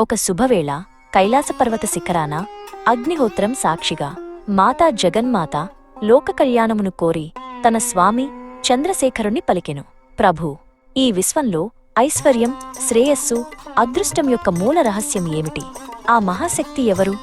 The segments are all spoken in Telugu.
ఒక శుభవేళ కైలాసపర్వత శిఖరాన అగ్నిహోత్రం సాక్షిగా మాతా జగన్మాత లోక కళ్యాణమును కోరి తన స్వామి చంద్రశేఖరుణ్ణి పలికెను. ప్రభూ ఈ విశ్వంలో ఐశ్వర్యం శ్రేయస్సు అదృష్టం యొక్క మూల రహస్యం ఏమిటి? ఆ మహాశక్తి ఎవరు?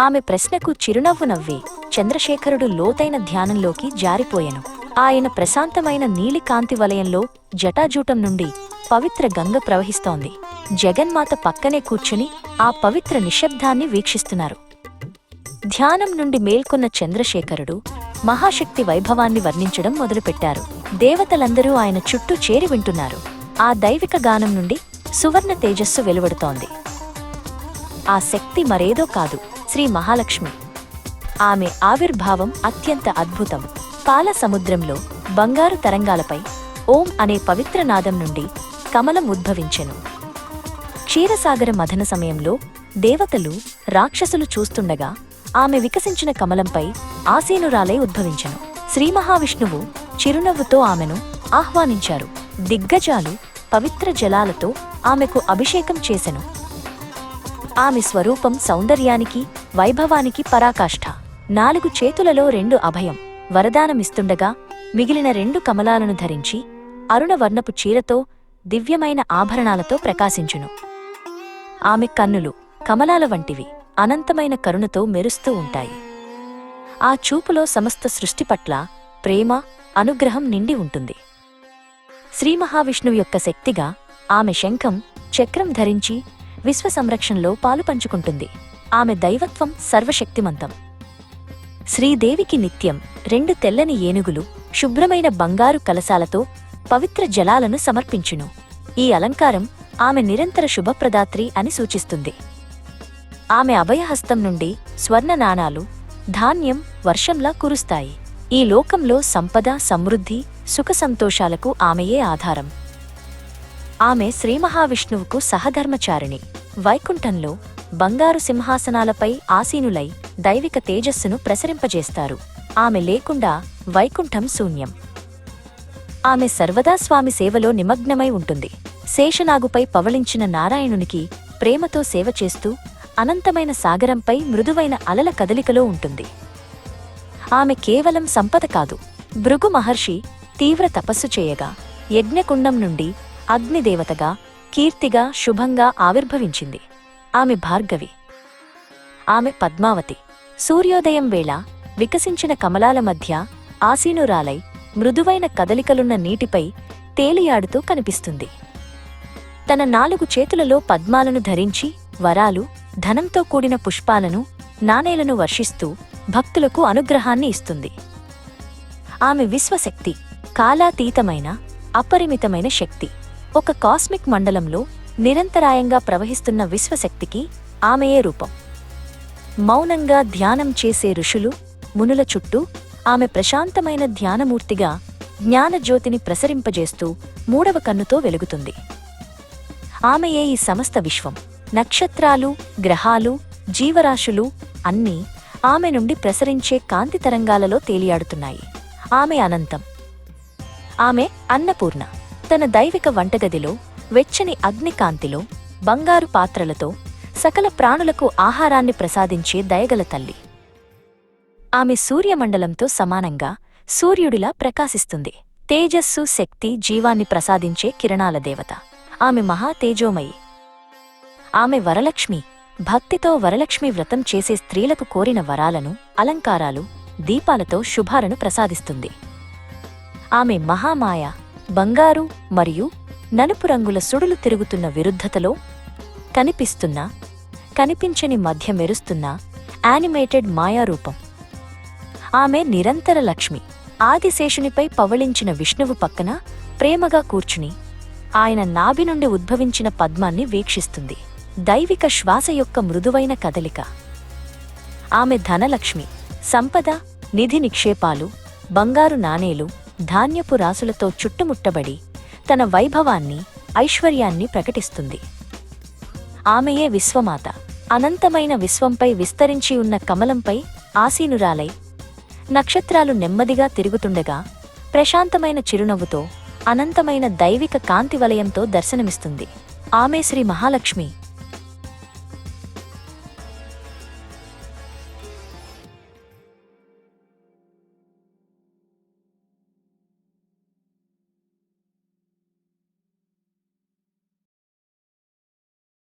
ఆమె ప్రశ్నకు చిరునవ్వు నవ్వి చంద్రశేఖరుడు లోతైన ధ్యానంలోకి జారిపోయెను. ఆయన ప్రశాంతమైన నీలికాంతి వలయంలో జటాజూటం నుండి పవిత్ర గంగ ప్రవహిస్తోంది. జగన్మాత పక్కనే కూర్చుని ఆ పవిత్ర నిశ్శబ్దాన్ని వీక్షిస్తున్నారు. ధ్యానం నుండి మేల్కొన్న చంద్రశేఖరుడు మహాశక్తి వైభవాన్ని వర్ణించడం మొదలుపెట్టారు. దేవతలందరూ ఆయన చుట్టూ చేరి వింటున్నారు. ఆ దైవిక గానం నుండి సువర్ణ తేజస్సు వెలువడుతోంది. ఆ శక్తి మరేదో కాదు శ్రీ మహాలక్ష్మి. ఆమె ఆవిర్భావం అత్యంత అద్భుతం. పాల సముద్రంలో బంగారు తరంగాలపై ఓం అనే పవిత్ర నాదం నుండి కమలం ఉద్భవించెను. క్షీరసాగర మథన సమయంలో దేవతలు రాక్షసులు చూస్తుండగా ఆమె వికసించిన కమలంపై ఆసీనురాలై ఉద్భవించెను. శ్రీ మహావిష్ణువు చిరునవ్వుతో ఆమెను ఆహ్వానించారు. దిగ్గజాలు పవిత్ర జలాలతో ఆమెకు అభిషేకం చేసెను. ఆమె స్వరూపం సౌందర్యానికి వైభవానికి పరాకాష్ఠ. నాలుగు చేతులలో రెండు అభయం. వరదానమిస్తుండగా మిగిలిన రెండు కమలాలను ధరించి అరుణవర్ణపు చీరతో దివ్యమైన ఆభరణాలతో ప్రకాశించును. ఆమె కన్నులు కమలాల వంటివి అనంతమైన కరుణతో మెరుస్తూ ఉంటాయి. ఆ చూపులో సమస్త సృష్టి పట్ల ప్రేమ అనుగ్రహం నిండి ఉంటుంది. శ్రీ మహావిష్ణువు యొక్క శక్తిగా ఆమె శంఖం చక్రం ధరించి విశ్వ సంరక్షణలో పాలు పంచుకుంటుంది. ఆమె దైవత్వం సర్వశక్తిమంతం. శ్రీదేవికి నిత్యం రెండు తెల్లని ఏనుగులు శుభ్రమైన బంగారు కలశాలతో పవిత్ర జలాలను సమర్పించును. ఈ అలంకారం ఆమె నిరంతర శుభప్రదాత్రి అని సూచిస్తుంది. ఆమె అభయహస్తం నుండి స్వర్ణ నాణాలు ధాన్యం వర్షంలా కురుస్తాయి. ఈ లోకంలో సంపద సమృద్ధి సుఖ సంతోషాలకు ఆమెయే ఆధారం. ఆమె శ్రీ మహావిష్ణువుకు సహధర్మచారిణి. వైకుంఠంలో బంగారు సింహాసనాలపై ఆసీనులై దైవిక తేజస్సును ప్రసరింపజేస్తారు. ఆమె లేకుండా వైకుంఠం శూన్యం. ఆమె సర్వదా స్వామి సేవలో నిమగ్నమై ఉంటుంది. శేషనాగుపై పవళించిన నారాయణునికి ప్రేమతో సేవ చేస్తూ అనంతమైన సాగరంపై మృదువైన అలల కదలికలో ఉంటుంది. ఆమె కేవలం సంపద కాదు. భృగు మహర్షి తీవ్ర తపస్సు చేయగా యజ్ఞకుండం నుండి అగ్నిదేవతగా కీర్తిగా శుభంగా ఆవిర్భవించింది. ఆమె భార్గవి. ఆమె పద్మావతి. సూర్యోదయం వేళ వికసించిన కమలాల మధ్య ఆసీనురాలై మృదువైన కదలికలున్న నీటిపై తేలియాడుతూ కనిపిస్తుంది. తన నాలుగు చేతులలో పద్మాలను ధరించి వరాలు ధనంతో కూడిన పుష్పాలను నాణేలను వర్షిస్తూ భక్తులకు అనుగ్రహాన్ని ఇస్తుంది. ఆమె విశ్వశక్తి కాలాతీతమైన అపరిమితమైన శక్తి. ఒక కాస్మిక్ మండలంలో నిరంతరాయంగా ప్రవహిస్తున్న విశ్వశక్తికి ఆమెయే రూపం. మౌనంగా ధ్యానం చేసే ఋషులు మునుల చుట్టూ ఆమె ప్రశాంతమైన ధ్యానమూర్తిగా జ్ఞానజ్యోతిని ప్రసరింపజేస్తూ మూడవ కన్నుతో వెలుగుతుంది. ఆమెయే ఈ సమస్త విశ్వం. నక్షత్రాలు గ్రహాలు జీవరాశులు అన్నీ ఆమె నుండి ప్రసరించే కాంతి తరంగాలలో తేలియాడుతున్నాయి. ఆమె అనంతం. ఆమె అన్నపూర్ణ. తన దైవిక వంటగదిలో వెచ్చని అగ్నికాంతిలో బంగారు పాత్రలతో సకల ప్రాణులకు ఆహారాన్ని ప్రసాదించే దయగల తల్లి. ఆమె సూర్యమండలంతో సమానంగా సూర్యుడిలా ప్రకాశిస్తుంది. తేజస్సు శక్తి జీవాన్ని ప్రసాదించే కిరణాల దేవత. ఆమె మహా తేజోమయి. ఆమె వరలక్ష్మి భక్తితో వరలక్ష్మి వ్రతం చేసే స్త్రీలకు కోరిన వరాలను అలంకారాలు దీపాలతో శుభాలను ప్రసాదిస్తుంది. ఆమె మహామాయ బంగారు మరియు నలుపు రంగుల సుడులు తిరుగుతున్న విరుద్ధతలో కనిపిస్తున్న కనిపించని మధ్య మెరుస్తున్న యానిమేటెడ్ మాయారూపం. ఆమె నిరంతర లక్ష్మి ఆదిశేషునిపై పవళించిన విష్ణువు పక్కన ప్రేమగా కూర్చుని ఆయన నాభి నుండి ఉద్భవించిన పద్మాన్ని వీక్షిస్తుంది. దైవిక శ్వాస యొక్క మృదువైన కదలిక. ఆమె ధనలక్ష్మి సంపద నిధి నిక్షేపాలు బంగారు నాణేలు ధాన్యపు రాసులతో చుట్టుముట్టబడి తన వైభవాన్ని ఐశ్వర్యాన్ని ప్రకటిస్తుంది. ఆమెయే విశ్వమాత. అనంతమైన విశ్వంపై విస్తరించి ఉన్న కమలంపై ఆసీనురాలై నక్షత్రాలు నెమ్మదిగా తిరుగుతుండగా ప్రశాంతమైన చిరునవ్వుతో అనంతమైన దైవిక కాంతి వలయంతో దర్శనమిస్తుంది. ఆమె శ్రీ మహాలక్ష్మి.